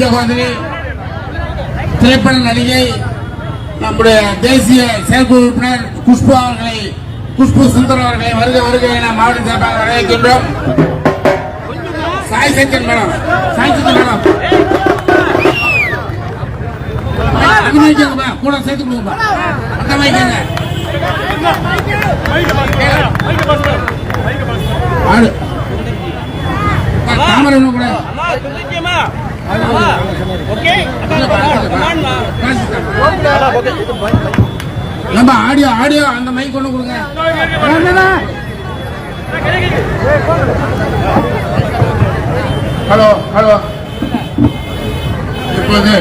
சகோதரி திரைப்பட நடிகை நம்முடைய தேசிய செயற்குழு உறுப்பினர் குஷ்பு அவர்களை குஷ்பு சுந்தர் அவர்களை வருக வருக என மாவட்ட சார்பாக வரவேற்கின்றோம் சாய் சச்சன் மேடம் சாய் சச்சன் மேடம் கூட சேர்த்து கொடுங்கப்பா அந்த வைக்கங்க ஆடு தாமரை ஒண்ணு கூட நம்ம ஆடியோ ஆடியோ அந்த மைக் கொண்டு கொடுங்க. Hello hello. இப்போது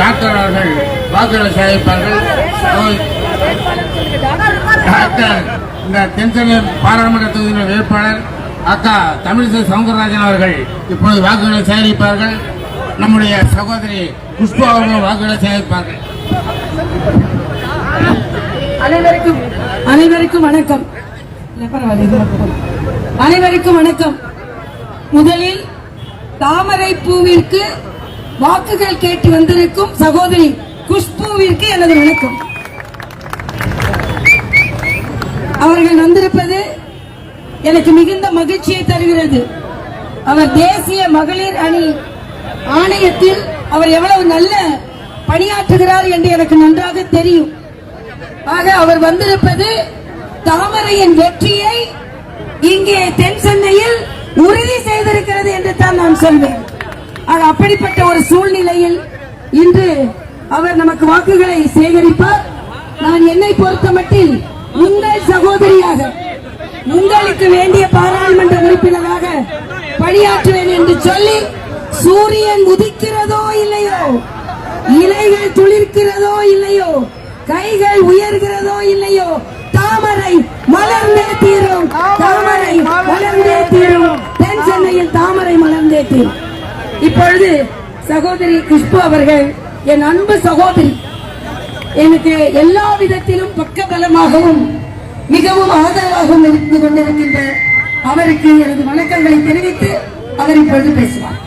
டாக்டர் அவர்கள் வாக்குகளை சேகரிப்பார்கள். டாக்டர் இந்த தென்சென்னை பாராளுமன்ற தொகுதியின் வேட்பாளர் அக்கா தமிழிசை சவுந்தரராஜன் அவர்கள் இப்பொழுது வாக்குகளை சேகரிப்பார்கள். நம்முடைய சகோதரி புஷ்பா அவர்கள் வாக்குகளை சேகரிப்பார்கள். அனைவருக்கும் அனைவருக்கும் வணக்கம். அனைவருக்கும் வணக்கம். முதலில் தாமரை பூவிற்கு வாக்குகள் கேட்டு வந்திருக்கும் சகோதரி குஷ்பூவிற்கு எனது வணக்கம். அவர்கள் வந்திருப்பது எனக்கு மிகுந்த மகிழ்ச்சியை தருகிறது. அவர் தேசிய மகளிர் அணி ஆணையத்தில் அவர் எவ்வளவு நல்ல பணியாற்றுகிறார் என்று எனக்கு நன்றாக தெரியும். ஆக அவர் வந்திருப்பது தாமரையின் வெற்றியை இங்கே தென் சென்னையில் உறுதி செய்திருக்கிறது என்று தான் நான் சொல்வேன். ஆக அப்படிப்பட்ட ஒரு சூழ்நிலையில் இன்று அவர் நமக்கு வாக்குகளை சேகரிப்பார். நான் என்னை பொறுத்தமட்டில் உங்கள் சகோதரியாக உங்களுக்கு வேண்டிய பாராளுமன்ற உறுப்பினராக பணியாற்றுவேன் என்று சொல்லி சூரியன் உதிக்கிறதோ இல்லையோ? இலைகள் துளிர்க்கிறதோ இல்லையோ? கைகள் உயர்கிறதோ இல்லையோ? தாமரை மலர்ந்தே தீரும். தாமரை மலர்ந்தே தீரும். தென் சென்னையில் தாமரை மலர்ந்தே தீரும். இப்பொழுது சகோதரி குஷ்பு அவர்கள் என் அன்பு சகோதரி எனக்கு எல்லா விதத்திலும் பக்கபலமாகவும் மிகவும் ஆதரவாகவும் இருந்து கொண்டிருக்கின்ற அவருக்கு எனது வணக்கங்களை தெரிவித்து அவர் இப்பொழுது பேசுவார்.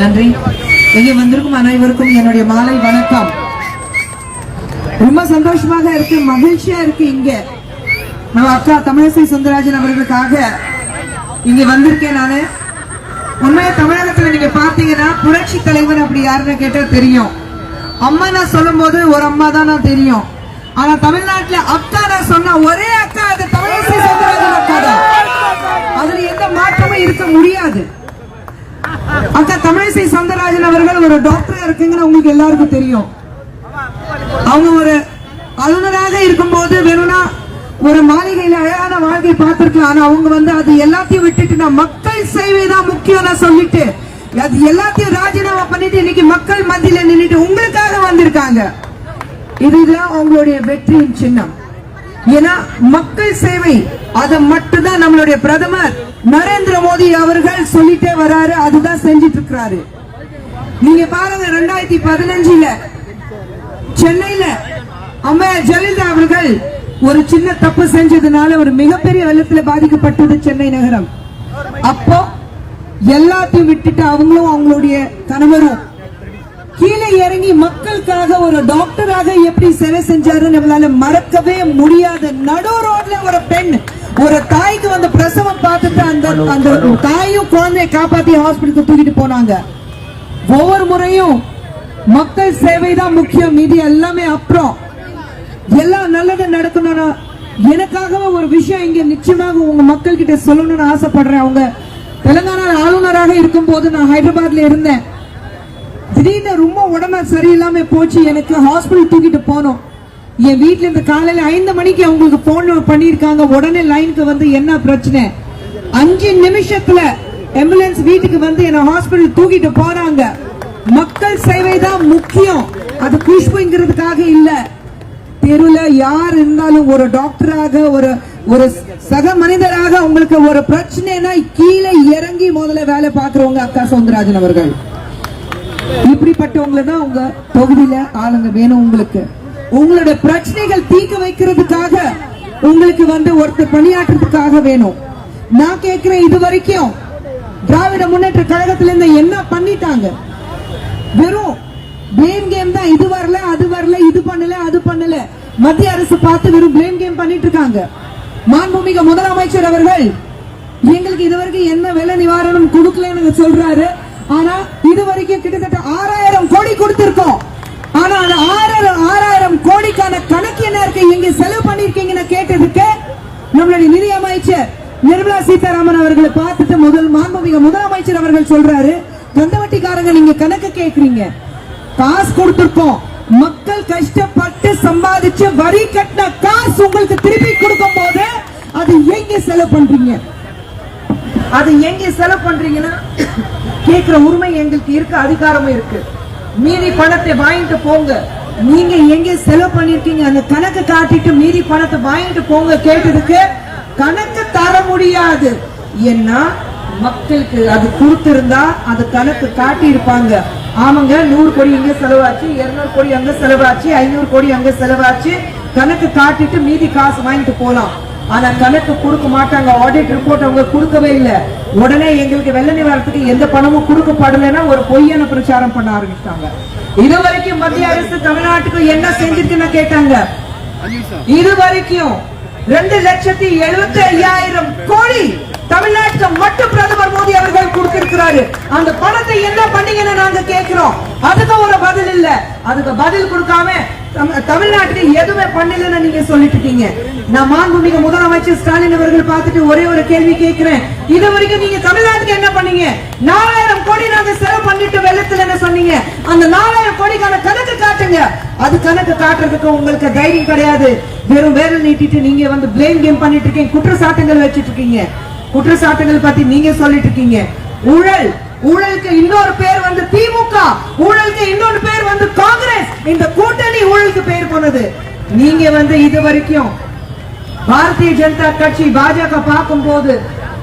நன்றி. இங்கே வந்திருக்கும் அனைவருக்கும் என்னுடைய மாலை வணக்கம். ரொம்ப சந்தோஷமாக இருக்கு மகிழ்ச்சியா இருக்கு இங்க. நம்ம அக்கா தமிழிசை சுந்தரராஜன் அவர்களுக்காக இங்க வந்திருக்கேன் நானு. உண்மையா தமிழகத்துல நீங்க பார்த்தீங்கன்னா புரட்சி தலைவர் அப்படி யாருன்னு கேட்டா தெரியும். அம்மா நான் சொல்லும் போது ஒரு அம்மா தான் நான் தெரியும். ஆனா தமிழ்நாட்டுல அக்கா நான் சொன்ன ஒரே அக்கா அது தமிழிசை சுந்தரராஜன் அக்கா தான். அதுல எந்த மாற்றமும் இருக்க முடியாது. அக்கா தமிழிசை சவுந்தரராஜன் அவர்கள் ஒரு டாக்டரா இருக்குங்கிற உங்களுக்கு எல்லாருக்கும் தெரியும். அவங்க ஒரு அலுவலராக இருக்கும்போது வேணும்னா ஒரு மாளிகையில அழகான வாழ்க்கை பார்த்திருக்கலாம். ஆனா அவங்க வந்து அது எல்லாத்தையும் விட்டுட்டு நான் மக்கள் சேவை தான் முக்கியம் நான் சொல்லிட்டு அது எல்லாத்தையும் ராஜினாமா பண்ணிட்டு இன்னைக்கு மக்கள் மத்தியில நின்னுட்டு உங்களுக்காக வந்திருக்காங்க. இதுதான் அவங்களுடைய வெற்றியின் சின்னம். ஏன்னா மக்கள் சேவை அதை மட்டும்தான் நம்மளுடைய பிரதமர் நரேந்திர மோடி அவர்கள் சொல்லிட்டே வராரு அதுதான் செஞ்சிட்டு இருக்கிறாரு நீங்க பாருங்க ரெண்டாயிரத்தி பதினஞ்சுல சென்னையில அம்மா ஜெயலலிதா அவர்கள் ஒரு சின்ன தப்பு செஞ்சதுனால ஒரு மிகப்பெரிய வெள்ளத்துல பாதிக்கப்பட்டது சென்னை நகரம். அப்போ எல்லாத்தையும் விட்டுட்டு அவங்களும் அவங்களுடைய கணவரும் கீழே இறங்கி மக்களுக்காக ஒரு டாக்டராக எப்படி சேவை செஞ்சாரு நம்மளால மறக்கவே முடியாத நடு ரோட்ல ஒரு பெண் ஒரு தாய்க்கு வந்து பிரசவம் பார்த்துட்டு அந்த அந்த தாயும் குழந்தைய காப்பாத்தி ஹாஸ்பிட்டலுக்கு தூக்கிட்டு போனாங்க. ஒவ்வொரு முறையும் மக்கள் சேவை தான் முக்கியம் இது எல்லாமே அப்புறம். எல்லாம் நல்லது நடக்கணும்னா எனக்காகவே ஒரு விஷயம் இங்க நிச்சயமாக உங்க மக்கள் கிட்ட சொல்லணும்னு ஆசைப்படுறேன். அவங்க தெலுங்கானா ஆளுநராக இருக்கும் போது நான் ஹைதராபாத்ல இருந்தேன். திடீர்னு ரொம்ப உடம்பு சரியில்லாம போச்சு. எனக்கு ஹாஸ்பிட்டல் தூக்கிட்டு போனோம். என் வீட்டுல இருந்து காலையில ஐந்து மணிக்கு அவங்களுக்கு போன் பண்ணிருக்காங்க உடனே லைனுக்கு வந்து என்ன பிரச்சனை? அஞ்சு நிமிஷத்துல ஆம்புலன்ஸ் வீட்டுக்கு வந்து என்ன ஹாஸ்பிட்டல் தூக்கிட்டு போறாங்க. மக்கள் சேவை தான் முக்கியம். அது குஷ்புங்கிறதுக்காக இல்ல. தெருல யார் இருந்தாலும் ஒரு டாக்டராக ஒரு ஒரு சக மனிதராக உங்களுக்கு ஒரு பிரச்சனைனா கீழே இறங்கி முதல்ல வேலை பார்க்கறவங்க அக்கா சவுந்தரராஜன் அவர்கள். இப்படிப்பட்டவங்கள தான் உங்க தொகுதியில ஆளுங்க வேணும் உங்களுக்கு. உங்களோட பிரச்சனைகள் தீர்க்க வைக்கிறதுக்காக உங்களுக்கு வந்து ஒருத்தர் பணியாற்றுறதுக்காக வேணும். நான் கேட்கிறேன் இது வரைக்கும் திராவிட முன்னேற்ற கழகத்துல இருந்து என்ன பண்ணிட்டாங்க? வெறும் பிளேம் கேம் தான் இது வரல அது வரல இது பண்ணல அது பண்ணல. மத்திய அரசு பார்த்து வெறும் பிளேம் கேம் பண்ணிட்டு இருக்காங்க. மாண்புமிகு முதலமைச்சர் அவர்கள் எங்களுக்கு இதுவரைக்கும் என்ன வெள்ள நிவாரணம் கொடுக்கலன்னு சொல்றாரு. ஆனா இதுவரைக்கும் கிட்டத்தட்ட ஆறாயிரம் கோடி கொடுத்திருக்கோம். ஆனா அந்த ஆறாயிரம் ஆறாயிரம் கோடிக்கான கணக்கு என்ன இருக்கு? எங்க செலவு பண்ணிருக்கீங்கன்னு கேட்டதுக்கு நம்மளுடைய நிதி அமைச்சர் நிர்மலா சீதாராமன் அவர்களை பார்த்துட்டு முதல் மாண்புமிகு முதலமைச்சர் அவர்கள் சொல்றாரு தொந்தவட்டிக்காரங்க நீங்க கணக்கு கேக்குறீங்க. காசு கொடுத்திருக்கோம். மக்கள் கஷ்டப்பட்டு சம்பாதிச்சு வரி கட்டின காசு உங்களுக்கு திருப்பி கொடுக்கும் போது அது எங்க செலவு பண்றீங்க? அது எங்க செலவு பண்றீங்கன்னா கேக்குற உரிமை எங்களுக்கு இருக்கு அதிகாரமும் இருக்கு. மீதி பணத்தை வாங்கிட்டு போங்க. நீங்க எங்க செலவு பண்ணிருக்கீங்க? அந்த கணக்கு காட்டிட்டு மீதி பணத்தை வாங்கிட்டு போங்க கேட்டதுக்கு கணக்கு தர முடியாது. ஏன்னா மக்களுக்கு அது கொடுத்திருந்தா அது கணக்கு காட்டி இருப்பாங்க ஆமாங்க நூறு கோடி இங்க செலவாச்சு இருநூறு கோடி அங்க செலவாச்சு ஐநூறு கோடி அங்க செலவாச்சு. கணக்கு காட்டிட்டு மீதி காசு வாங்கிட்டு போலாம். ஆனா கணக்கு கொடுக்க மாட்டாங்க ஆடிட் ரிப்போர்ட் அவங்க கொடுக்கவே இல்ல. உடனே எங்களுக்கு வெள்ள நிவாரணத்துக்கு எந்த பணமும் கொடுக்கப்படலைன்னா ஒரு பொய்யான பிரச்சாரம் பண்ண ஆரம்பிச்சிட்டாங்க. இது வரைக்கும் மத்திய அரசு தமிழ்நாட்டுக்கு என்ன செஞ்சிருக்குன்னு கேட்டாங்க. இது வரைக்கும் ரெண்டு லட்சத்தி எழுபத்தி ஐயாயிரம் கோடி தமிழ்நாட்டில் மட்டும் பிரதமர் மோடி அவர்கள் கொடுத்திருக்கிறாரு. அந்த பணத்தை என்ன பண்ணீங்கன்னு நாங்க கேட்கிறோம். அதுக்கு ஒரு பதில் இல்ல. அதுக்கு பதில் கொடுக்காம தமிழ்நாட்டில் எதுவுமே பண்ணலன்னு நீங்க சொல்லிட்டு இருக்கீங்க. நான் மாண்புமிகு முதலமைச்சர் ஸ்டாலின் அவர்கள் பார்த்துட்டு ஒரே ஒரு கேள்வி கேட்கிறேன். இது வரைக்கும் நீங்க தமிழ்நாட்டுக்கு என்ன பண்ணீங்க? நாலாயிரம் கோடி நாங்க செலவு பண்ணிட்டு வெள்ளத்துல என்ன சொன்னீங்க? அந்த நாலாயிரம் கோடிக்கான கணக்கு காட்டுங்க. அது கணக்கு காட்டுறதுக்கு உங்களுக்கு தைரியம் கிடையாது. வெறும் வேலை நீட்டிட்டு நீங்க வந்து பிளேம் கேம் பண்ணிட்டு இருக்கீங்க குற்றச்சாட்டுகள் வச்சிட்டு இருக்கீங்க. குற்றச்சாட்டுகள் பத்தி நீங்க சொல்லிட்டு இருக்கீங்க. ஊழல் ஊழலுக்கு இன்னொரு பேர் வந்து திமுக ஊழலுக்கு இன்னொரு பேர் வந்து காங்கிரஸ். இந்த கூட்டணி ஊழலுக்கு பேர் போனது. நீங்க வந்து இது வரைக்கும் பாரதிய ஜனதா கட்சி பாஜக பார்க்கும்போது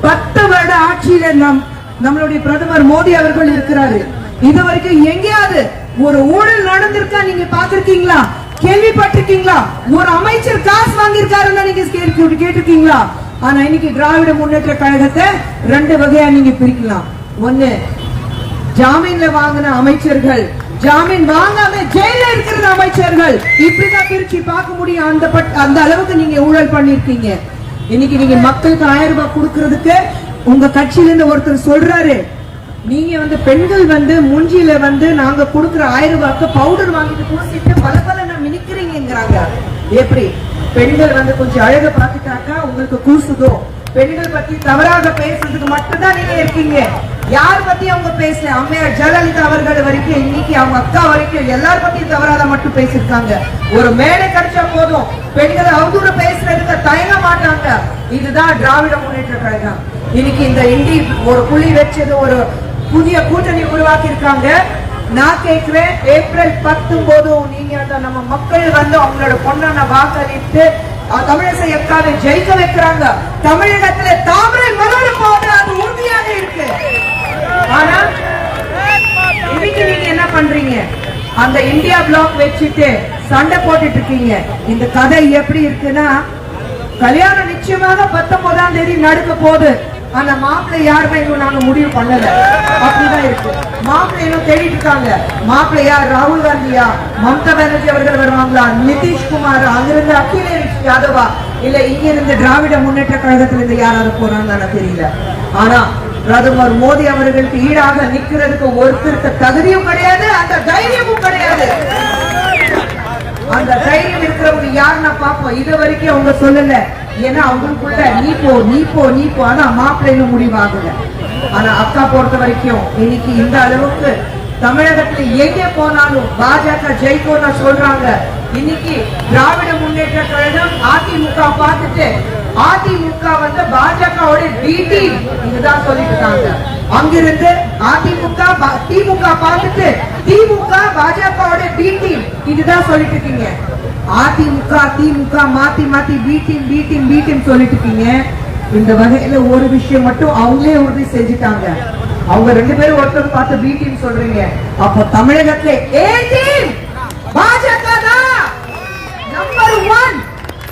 பத்து வருட ஆட்சியில நம் நம்மளுடைய பிரதமர் மோடி அவர்கள் இருக்கிறாரு. இது வரைக்கும் எங்கேயாவது ஒரு ஊழல் நடந்திருக்கா நீங்க பாத்திருக்கீங்களா கேள்விப்பட்டிருக்கீங்களா? ஒரு அமைச்சர் காசு வாங்கியிருக்காருன்னு நீங்க கேட்டிருக்கீங்களா? ஆனா இன்னைக்கு திராவிட முன்னேற்ற கழகத்தை ரெண்டு வகையா நீங்க பிரிக்கலாம். ஒண்ணு ஜாமீன்ல வாங்கின அமைச்சர்கள் ஜாமீன் வாங்காம ஜெயில இருக்கிற அமைச்சர்கள். இப்படிதான் பிரிச்சு பார்க்க முடியும். அந்த பட்- அந்த அளவுக்கு நீங்க ஊழல் பண்ணிருக்கீங்க இன்னைக்கு நீங்க மக்களுக்கு ஆயிரம் ரூபாய் கொடுக்கறதுக்கு உங்க கட்சியில இருந்து ஒருத்தர் சொல்றாரு. நீங்க வந்து பெண்கள் வந்து மூஞ்சியில வந்து நாங்க கொடுக்கிற ஆயிரம் ரூபாய்க்கு பவுடர் வாங்கிட்டு பூசிட்டு பல பல மினிக்கிறீங்கிறாங்க எப்படி? பெண்கள் வந்து கொஞ்சம் அழக பார்த்துட்டாக்கா உங்களுக்கு கூசுதோ? பெண்கள் பத்தி தவறாக பேசுறதுக்கு மட்டும்தான் நீங்க இருக்கீங்க. யார் பத்தி அவங்க பேசல? அம்மையார் ஜெயலலிதா அவர்கள் வரைக்கும் இன்னைக்கு அவங்க அக்கா வரைக்கும் எல்லார் பத்தியும் தவறாத மட்டும் பேசியிருக்காங்க. ஒரு மேடை கிடைச்சா போதும். பெண்கள் அவதூறு பேசுறதுக்கு தயங்க மாட்டாங்க. இதுதான் திராவிட முன்னேற்ற கழகம். இன்னைக்கு இந்த இந்தி ஒரு புள்ளி வச்சது ஒரு புதிய கூட்டணி உருவாக்கி இருக்காங்க நான் கேட்கிறேன் ஏப்ரல் பத்தொன்பதும் நீங்க நம்ம மக்கள் வந்து அவங்களோட பொண்ணான வாக்களித்து தமிழிசை எக்காவை ஜெயிக்க வைக்கிறாங்க. தமிழகத்துல தாமரை மலரும் போது அது உறுதியாக இருக்கு. ஆனா இன்னைக்கு நீங்க என்ன பண்றீங்க? அந்த இந்தியா பிளாக் வச்சுட்டு சண்டை போட்டுட்டு இருக்கீங்க. இந்த கதை எப்படி இருக்குன்னா கல்யாணம் நிச்சயமாக பத்தொன்பதாம் தேதி நடக்க போகுது. ஆனா மாப்பிள்ளை யாருமே இன்னும் நாங்க முடிவு பண்ணல. அப்படிதான் இருக்கு. மாப்பிள்ளை இன்னும் தேடிட்டு இருக்காங்க. மாப்பிள்ளை யார் ராகுல் காந்தியா மம்தா பானர்ஜி அவர்கள் வருவாங்களா நிதிஷ்குமார் அங்கிருந்து அகிலேஷ் யாதவா இல்ல இங்க இருந்து திராவிட முன்னேற்ற கழகத்துல இருந்து யாராவது போறாங்கன்னு தெரியல. ஆனா பிரதமர் மோடி அவர்களுக்கு ஈடாக நிக்கிறதுக்கு ஒருத்தருக்கு தகுதியும் கிடையாது அந்த தைரியமும் கிடையாது. அந்த தைரியம் இருக்கிறவங்க யாருன்னா பாப்போம். இது வரைக்கும் அவங்க சொல்லல. ஏன்னா அவங்களுக்குள்ள நீ போ நீ போ நீ போ ஆனா மாப்பிள்ளை இன்னும் முடிவாகல. ஆனா அக்கா பொறுத்த வரைக்கும் இன்னைக்கு இந்த அளவுக்கு தமிழகத்துல எங்கே போனாலும் பாஜக ஜெயிக்கோன்னு சொல்றாங்க. இன்னைக்கு திராவிட முன்னேற்ற கழகம் அதிமுக பார்த்துட்டு அதிமுக வந்து பாஜகவோட டீம் இதுதான் சொல்லிட்டு இருக்காங்க அங்கிருந்து அதிமுக பா- திமுக பார்த்துட்டு திமுக பாஜகவோட பி டீம் இதுதான் சொல்லிட்டு இருக்கீங்க அதிமுக திமுக மாத்தி மாத்தி B team B team B team சொல்லிட்டு இருக்கீங்க இந்த வகையில ஒரு விஷயம் மட்டும் அவங்களே உறுதி செஞ்சுட்டாங்க. அவங்க ரெண்டு பேரும் ஒருத்தர் பார்த்து பி டீம் சொல்றீங்க. அப்போ தமிழகத்துல ஏ டீம் பாஜக தான் நம்பர் ஒன்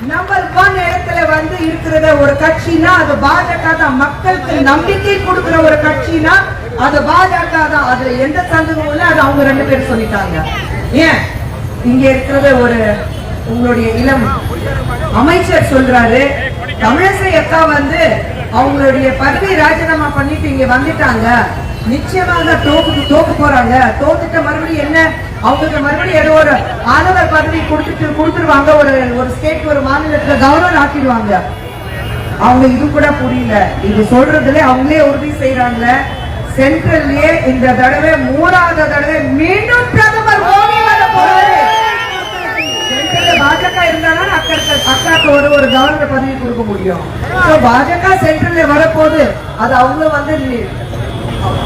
நம்பர் ஒன் இடத்துல வந்து இருக்கிறத ஒரு கட்சினா அது பாஜக தான். மக்களுக்கு நம்பிக்கை கொடுக்கிற ஒரு கட்சினா அது பாஜக தான். அதுல எந்த சந்தேகமும் இல்லை. அது அவங்க ரெண்டு பேரும் சொல்லிட்டாங்க. ஏன்? இங்க இருக்கிறத ஒரு உங்களுடைய இளம் அமைச்சர் சொல்றாரு. தமிழிசை அக்கா வந்து அவங்களுடைய பதவி ராஜினாமா பண்ணிட்டு இங்க வந்துட்டாங்க. நிச்சயமாக தோக்கு தோக்கு போறாங்க. தோத்துட்ட மறுபடியும் என்ன? அவங்களுக்கு மறுபடியும் ஏதோ ஒரு ஆளுநர் பதவி கொடுத்துட்டு கொடுத்துருவாங்க. ஒரு ஒரு ஸ்டேட் ஒரு மாநிலத்துல கவர்னர் ஆக்கிடுவாங்க. அவங்க இது கூட புரியல. இது சொல்றதுல அவங்களே உறுதி செய்யறாங்க சென்ட்ரல்லயே இந்த தடவை மூணாவது தடவை மீண்டும் பிரதமர் மோடி வர போறாரு. பாஜக இருந்தாலும் அக்காக்கு அக்காக்கு ஒரு ஒரு கவர்னர் பதவி கொடுக்க முடியும். பாஜக சென்ட்ரல்ல வரப்போகுது. அது அவங்க வந்து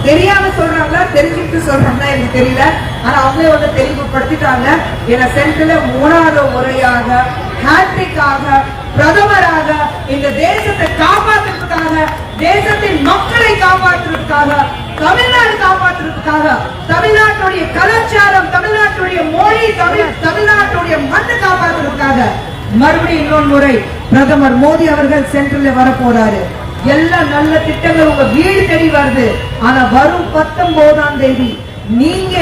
தெரியாம சொல்றாங்களா தெரிஞ்சுட்டு சொல்றாங்களா எனக்கு தெரியல. ஆனா அவங்களே வந்து தெளிவுபடுத்திட்டாங்க. என சென்ட்ரல்ல மூணாவது முறையாக ஹாட்ரிக்காக பிரதமராக இந்த தேசத்தை காப்பாற்றுறதுக்காக தேசத்தின் மக்களை காப்பாற்றுறதுக்காக தமிழ்நாடு காப்பாற்றுறதுக்காக தமிழ்நாட்டுடைய கலாச்சாரம் தமிழ்நாட்டுடைய மொழி தமிழ் தமிழ்நாட்டுடைய மண்ணை காப்பாற்றுறதுக்காக மறுபடியும் இன்னொரு முறை பிரதமர் மோடி அவர்கள் சென்ட்ரல்ல வர போறாரு எல்லா நல்ல திட்டங்கள் உங்க வீடு தேடி வருது. ஆனா வரும் பத்தொன்பதாம் தேதி நீங்க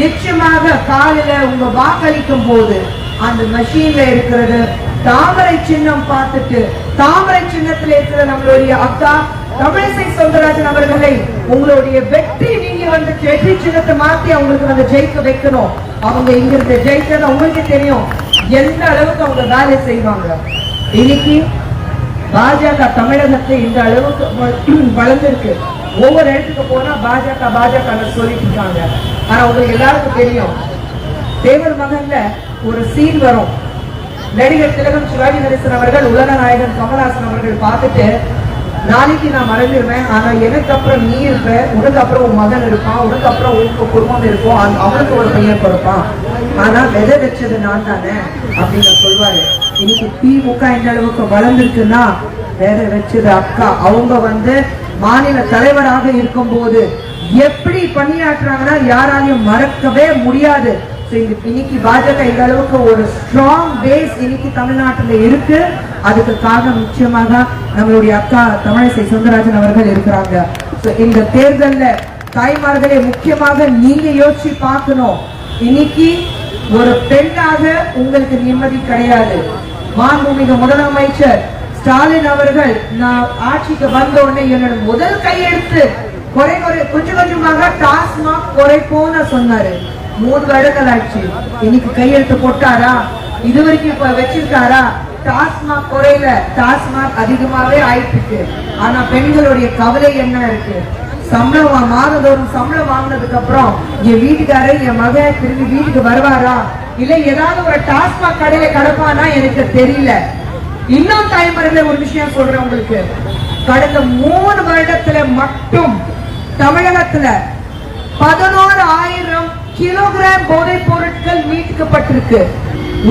நிச்சயமாக காலையில உங்க வாக்களிக்கும் போது அந்த மெஷின்ல இருக்கிறது தாமரை சின்னம் பார்த்துட்டு தாமரை சின்னத்துல இருக்கிற நம்மளுடைய அக்கா தமிழிசை சவுந்தரராஜன் அவர்களை உங்களுடைய வெற்றி நீங்க வந்து வெற்றி சின்னத்தை மாத்தி அவங்களுக்கு வந்து ஜெயிக்க வைக்கணும். அவங்க இங்க ஜெயிக்கிறது ஜெயிச்சது உங்களுக்கு தெரியும். எந்த அளவுக்கு அவங்க வேலை செய்வாங்க. இன்னைக்கு பாஜக தமிழகத்தை இந்த அளவுக்கு வளர்ந்துருக்கு. ஒவ்வொரு இடத்துக்கு போனா பாஜக பாஜக சொல்லிட்டு இருக்காங்க. ஆனா உங்களுக்கு எல்லாருக்கும் தெரியும் தேவர் மகன்ல ஒரு சீன் வரும். நடிகர் திலகம் சிவாஜி கணேசன் அவர்கள் உலக நாயகன் கமல்ஹாசன் அவர்கள் பார்த்துட்டு நாளைக்கு நான் மறந்துடுவேன் ஆனா எனக்கு அப்புறம் நீ இருப்ப உனக்கு அப்புறம் உன் மகன் இருப்பான். உனக்கு அப்புறம் உனக்கு குடும்பம் இருக்கும். அவனுக்கு ஒரு பையன் கொடுப்பான் ஆனா விதை வச்சது நான் தானே? அப்படின்னு சொல்வாரு இன்னைக்கு திமுக இந்த அளவுக்கு வளர்ந்துருக்குன்னா வேற வச்சது அக்கா அவங்க வந்து மாநில தலைவராக இருக்கும் போது எப்படி பணியாற்றுறாங்கன்னா யாராலையும் மறக்கவே முடியாது. இன்னைக்கு பாஜக இந்த அளவுக்கு ஒரு ஸ்ட்ராங் பேஸ் இன்னைக்கு தமிழ்நாட்டுல இருக்கு. அதுக்கு காரணம் நிச்சயமாக நம்மளுடைய அக்கா தமிழிசை சுந்தரராஜன் அவர்கள் இருக்கிறாங்க. இந்த தேர்தல்ல தாய்மார்களே முக்கியமாக நீங்க யோசிச்சு பார்க்கணும். இன்னைக்கு ஒரு பெண்ணாக உங்களுக்கு நிம்மதி கிடையாது. மாண்புமிகு முதலமைச்சர் ஸ்டாலின் அவர்கள் நான் ஆட்சிக்கு வந்த உடனே என்னோட முதல் கையெழுத்து குறை குறை கொஞ்சம் கொஞ்சமாக டாஸ்மாக் குறைப்போன்னு சொன்னாரு. மூணு வருடங்கள் ஆச்சு. இன்னைக்கு கையெழுத்து போட்டாரா? இது வரைக்கும் இப்ப வச்சிருக்காரா? டாஸ்மாக் குறையில டாஸ்மாக் அதிகமாவே ஆயிட்டு இருக்கு ஆனா பெண்களுடைய கவலை என்ன இருக்கு? சம்பளம் மாதந்தோறும் சம்பளம் வாங்கினதுக்கு அப்புறம் என் வீட்டுக்காரர் என் மகன் திரும்பி வீட்டுக்கு வருவாரா? இல்ல ஏதாவது ஒரு டாஸ்மாக் கடையில கிடப்பானா எனக்கு தெரியல. இன்னும் தாய்மறையில ஒரு விஷயம் சொல்றேன் உங்களுக்கு. கடந்த மூணு வருடத்துல மட்டும் தமிழகத்துல பதினோரு ஆயிரம் கிலோகிராம் போதைப் பொருட்கள் மீட்கப்பட்டிருக்கு.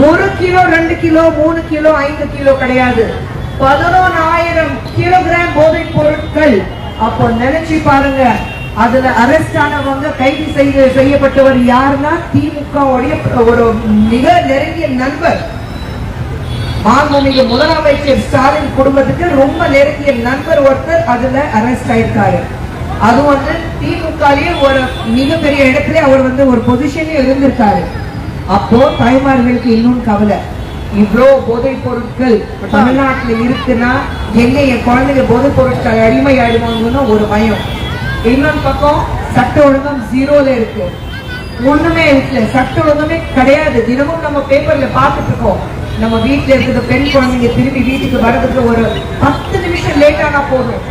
ஒரு கிலோ ரெண்டு கிலோ மூணு கிலோ ஐந்து கிலோ கிடையாது. பதினோராயிரம் கிலோகிராம் போதைப் பொருட்கள் அப்போ நினைச்சு பாருங்க. அதுல அரெஸ்ட் ஆனவங்க கைது செய்து செய்யப்பட்டவர் யாருன்னா திமுக ஒரு மிக நெருங்கிய நண்பர். மாண்புமிகு முதலமைச்சர் ஸ்டாலின் குடும்பத்துக்கு ரொம்ப நெருங்கிய நண்பர் ஒருத்தர் அதுல அரெஸ்ட் ஆயிருக்காரு. அது வந்து திமுகலயே ஒரு மிகப்பெரிய இடத்துல அவர் வந்து ஒரு பொசிஷன்ல இருந்திருக்காரு. அப்போ தாய்மார்களுக்கு இன்னும் கவலை. இவ்வளோ போதைப் பொருட்கள் தமிழ்நாட்டுல இருக்குன்னா எங்க என் குழந்தைங்க போதைப் பொருட்கள் அடிமை ஆயிடுவாங்கன்னு ஒரு பயம். இன்னொரு பக்கம் சட்ட ஒழுங்கம் ஜீரோல இருக்கு. ஒண்ணுமே இல்ல சட்ட ஒழுங்கமே கிடையாது. தினமும் நம்ம பேப்பர்ல பார்த்துட்டு இருக்கோம் நம்ம வீட்டுல இருக்கிற பெண் குழந்தைங்க திரும்பி வீட்டுக்கு வர்றதுக்கு ஒரு பத்து நிமிஷம் லேட் ஆனா போதும்.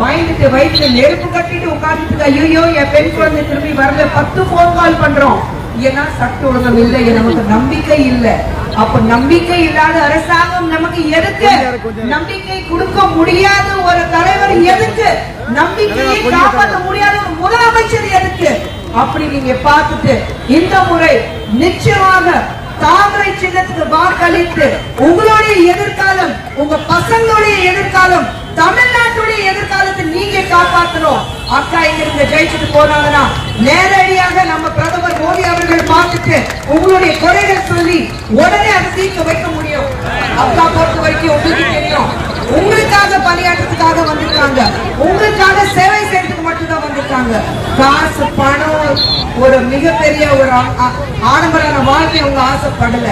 பயந்துட்டு வயிற்றுல நெருப்பு கட்டிட்டு உட்கார்ந்துட்டு ஐயோ என் பெண் குழந்தை திரும்பி வரல. பத்து போன் கால் பண்றோம். ஏன்னா சட்ட ஒழுங்கம் இல்லை நமக்கு நம்பிக்கை இல்லை. அப்ப நம்பிக்கை இல்லாத அரசாங்கம் நமக்கு எதுக்கு? நம்பிக்கை கொடுக்க முடியாத ஒரு தலைவர் எதுக்கு? நம்பிக்கையை காப்பாற்ற முடியாத ஒரு முதலமைச்சர் எதுக்கு? அப்படி நீங்க பார்த்துட்டு இந்த முறை நிச்சயமாக தாமரை சின்னத்துக்கு வாக்களித்து உங்களுடைய எதிர்காலம் உங்க பசங்களுடைய எதிர்காலம் தமிழ்நாட்டுடைய எதிர்காலத்தை நீங்க காப்பாற்றணும் அக்கா இங்க இருந்து ஜெயிச்சுட்டு போனாங்கன்னா நேரடியாக நம்ம பிரதமர் மோடி அவர்கள் பார்த்துட்டு உங்களுடைய குறைகள் சொல்லி உடனே அதை தீர்க்க வைக்க முடியும். அக்கா உங்களுக்காக பணியாற்றத்துக்காக வந்திருக்காங்க. உங்களுக்காக சேவை செய்யறதுக்கு மட்டும்தான் வந்திருக்காங்க. காசு பணம் ஒரு மிகப்பெரிய ஒரு ஆ- ஆடம்பரான வாழ்க்கை அவங்க ஆசைப்படல.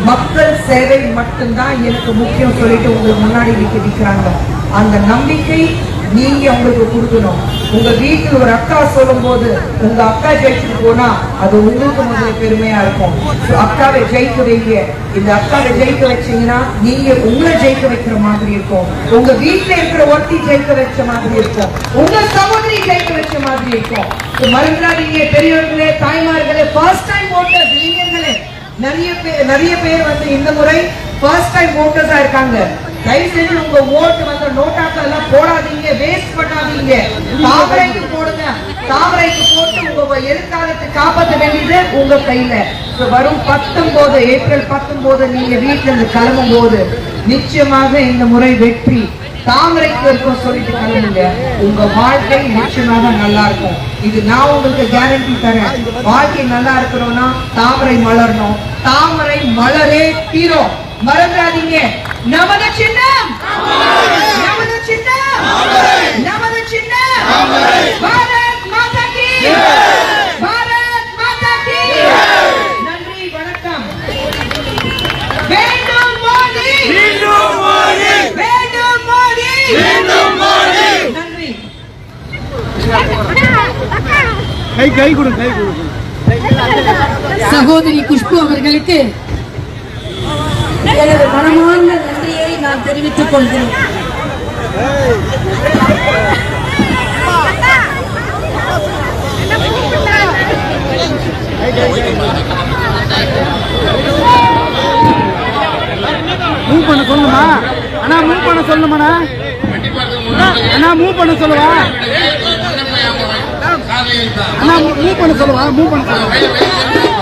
மக்கள் சேவை மட்டும்தான் எனக்கு முக்கியம் சொல்லிட்டு உங்களுக்கு முன்னாடி நிக்க நிக்கிறாங்க. அந்த நம்பிக்கை நீங்க உங்களுக்கு கொடுக்கணும். உங்க வீட்டில் ஒரு அக்கா சொல்லும் போது உங்க அக்கா ஜெயிச்சுட்டு போனா அது உங்களுக்கு முதல்ல பெருமையா இருக்கும். அக்காவை ஜெயிக்க வைங்க. இந்த அக்காவை ஜெயிக்க வச்சீங்கன்னா நீங்க உங்களை ஜெயிக்க வைக்கிற மாதிரி இருக்கும். உங்க வீட்டுல இருக்கிற ஒட்டி ஜெயிக்க வச்ச மாதிரி இருக்கும். உங்க சகோதரி ஜெயிக்க வச்ச மாதிரி இருக்கும். So, மறந்துடாதீங்க பெரியவர்களே தாய்மார்களே ஃபர்ஸ்ட் டைம் ஓட்டர்ஸ் இளைஞர்களே நிறைய பேர் நிறைய பேர் வந்து இந்த முறை ஃபர்ஸ்ட் டைம் ஓட்டர்ஸா இருக்காங்க. தயவு செஞ்சு உங்க ஓட்டு வந்து நோட்டாக்கள் எல்லாம் போடாதீங்க வேஸ்ட் பண்ணாதீங்க. தாமரைக்கு போடுங்க. தாமரைக்கு போட்டு உங்க எதிர்காலத்தை காப்பாற்ற வேண்டியது உங்க கையில. வரும் பத்தொன்பது ஏப்ரல் பத்தொன்பது நீங்க வீட்டுல இருந்து கிளம்பும் போது நிச்சயமாக இந்த முறை வெற்றி. தாமரைக்கு இருக்கும் சொல்லிட்டு கிளம்புங்க. உங்க வாழ்க்கை நிச்சயமாக நல்லா இருக்கும். இது நான் உங்களுக்கு கேரண்டி தரேன். வாழ்க்கை நல்லா இருக்கணும்னா தாமரை மலரணும். தாமரை மலரே தீரும். மறந்துடாதீங்க நமது சின்னம். நமது சின்னம். நமது சின்னம். பாரத் மாதா கி பாரத் மாதா கி நன்றி வணக்கம் வேண்டும் மோடி வேண்டும் மோடி நன்றி கை கை கொடு கை கொடு சகோதரி குஷ்பு அவர்களுக்கு எனது மனமார்ந்த நன்றியை நான் தெரிவித்துக் கொள்கிறேன். மூவ் பண்ண சொல்லுமா? அண்ணா மூவ் பண்ண சொல்லுமாண்ணா? அண்ணா மூவ் பண்ண சொல்லுவா? மூவ் பண்ண சொல்லுவா மூவ் பண்ண சொல்லுவா